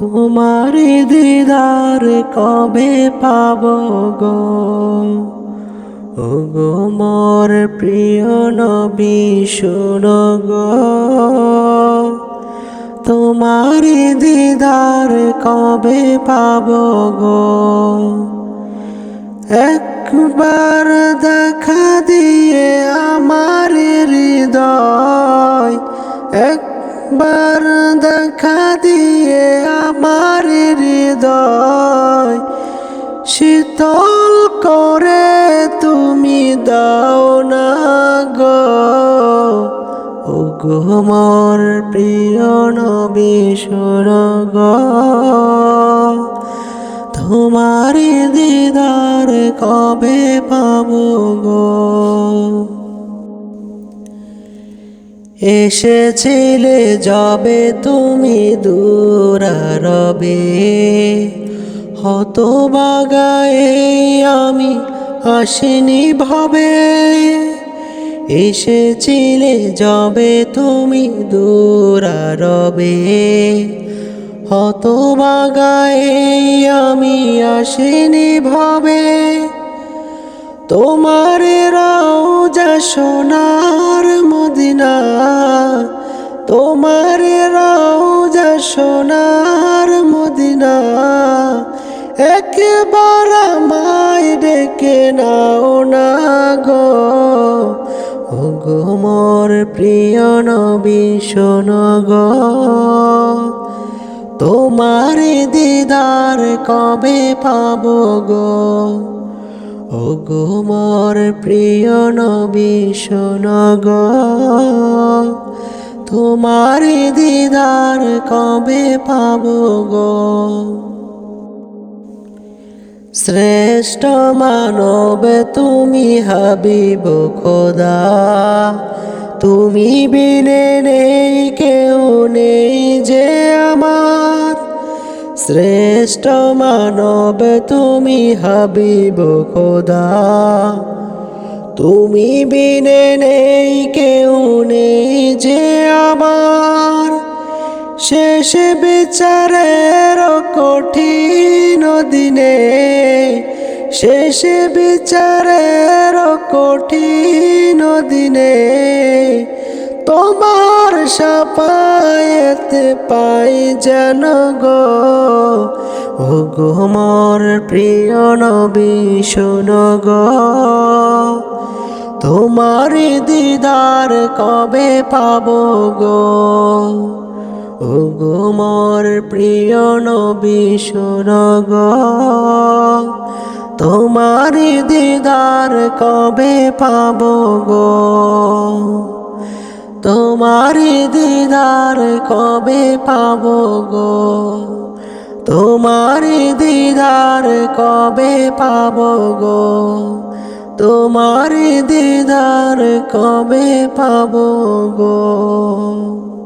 তোমার দিদার কবে পাব গো? ও গো মোর প্রিয় নবী, শোনো গো। তোমার দিদার কবে পাব গো? একবার দেখা দিয়ে আমার হৃদয় একবার দেখা দিয়ে আমার হৃদয় শীতল করে তুমি দাও না গো। ও গো মোর প্রিয় নবী সুরগ তোমার দিদার কবে পাব গো? এসেছিলে যবে তুমি দূর রবে হত বাগায়ে আমি আসিনি ভবে। এসেছিলে যবে তুমি দূর রবে হত বাগায়ে আমি আসিনি ভবে। তোমার রাউজা সোনার মদিনা তোমার রাউজা সোনার মদিনা একবার আমায় ডেকে নাও না গো। ও গো মোর প্রিয় নবী, শোনো গো। তোমার দিদার কবে পাব গো? ও গো মোর প্রিয় নবী শোনগ তোমার দিদার কবে পাব গো? শ্রেষ্ঠ মানব তুমি হাবিব খোদা। তুমি বিনে নেই, কেউ নেই যে আমার। শ্রেষ্ঠ মানব তুমি হাবিব খোদা। তুমি বিনে নেই কেউ শেষ বিচারের কঠিন দিনে, শেষ বিচারের কঠিন দিনে, তোমার সাপায়েতে পাই যেন গো। ও গো মোর প্রিয় নবী, শোনো গো। তোমার দিদার কবে পাবো গো? ও গো মোর প্রিয় নবী শোনো গো তোমার দিদার কবে পাব গো? তোমার দিদার কবে পাব গো? তোমার দিদার কবে পাব গো? তোমার দিদার কবে পাব গো?